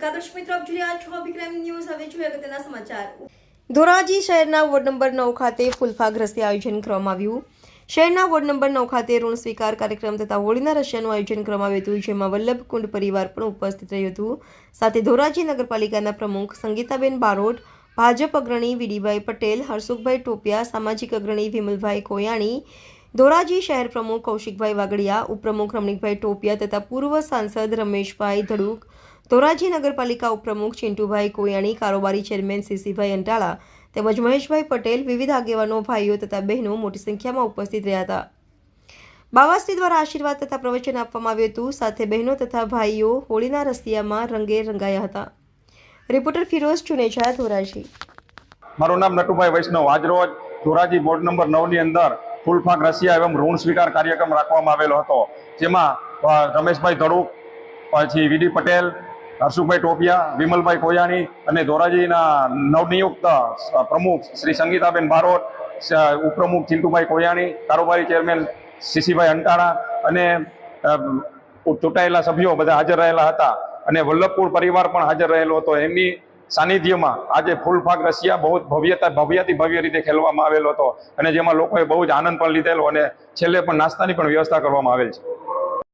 નમસ્કાર દર્શક મિત્રો, આપ જોઈ રહ્યા છો અભિક્રમ ન્યૂઝ. હવે જોઈએ અગત્યના સમાચાર. ધોરાજી શહેરના વોર્ડ નંબર નવ ખાતે ફૂલફાગ રસી આયોજન કરવામાં આવ્યું. શહેરના વોર્ડ નંબર નવ ખાતે ઋણ સ્વીકાર કાર્યક્રમ તથા હોળીના રશિયાનું આયોજન કરવામાં આવ્યું હતું, જેમાં વલ્લભ કુંડ પરિવાર પણ ઉપસ્થિત રહ્યું હતું. સાથે ધોરાજી નગરપાલિકાના પ્રમુખ સંગીતાબેન બારોટ, ભાજપ અગ્રણી વીડીભાઈ પટેલ, હર્ષુખભાઈ ટોપિયા, સામાજિક અગ્રણી વિમલભાઈ કોયાણી, ધોરાજી શહેર પ્રમુખ કૌશિકભાઈ વાગડિયા, ઉપપ્રમુખ રમણીકભાઈ ટોપિયા તથા પૂર્વ સાંસદ રમેશભાઈ ધડુક ધોરાજી નગરપાલિકા ઉપપ્રમુખ ચિંટુભાઈ કોયાણી, કારોબારી ચેરમેન સીસીભાઈ અંટાળા તેમજ મહેશભાઈ પટેલ વિવિધ આગેવાનો, ભાઈઓ તથા બહેનો મોટી સંખ્યામાં ઉપસ્થિત રહ્યા હતા. બાવાશ્રી દ્વારા આશીર્વાદ તથા પ્રવચન આપવામાં આવ્યું હતું. સાથે બહેનો તથા ભાઈઓ હોળીના રસિયામાં રંગે રંગાયા હતા. રિપોર્ટર ફિરોઝ ચુનેજા, ધોરાજી. મારું નામ નટુભાઈ વૈષ્ણવ. આજરોજ ધોરાજી બોર્ડ નંબર નવની અંદર ફૂલફાક રસિયા એવં ઋણ સ્વીકાર કાર્યક્રમ રાખવામાં આવેલો હતો. જેમાં રમેશભાઈ ધડુક, પછી વીડી પટેલ હર્ષુભાઈ ટોપિયા, વિમલભાઈ કોયાણી અને ધોરાજીના નવનિયુક્ત પ્રમુખ શ્રી સંગીતાબેન બારોટ ઉપપ્રમુખ ચિંતુભાઈ કોયાણી કારોબારી ચેરમેન સીસીભાઈ અંટાણા અને ચૂંટાયેલા સભ્યો બધા હાજર રહેલા હતા અને વલ્લભપુર પરિવાર પણ હાજર રહેલો હતો. એમની સાનિધ્યમાં આજે ફૂલફાગ રશિયા બહુ ભવ્યતા, ભવ્યથી ભવ્ય રીતે ખેલવામાં આવેલો હતો અને જેમાં લોકોએ બહુ જ આનંદ પણ લીધેલો અને છેલ્લે પણ નાસ્તાની પણ વ્યવસ્થા કરવામાં આવેલ છે.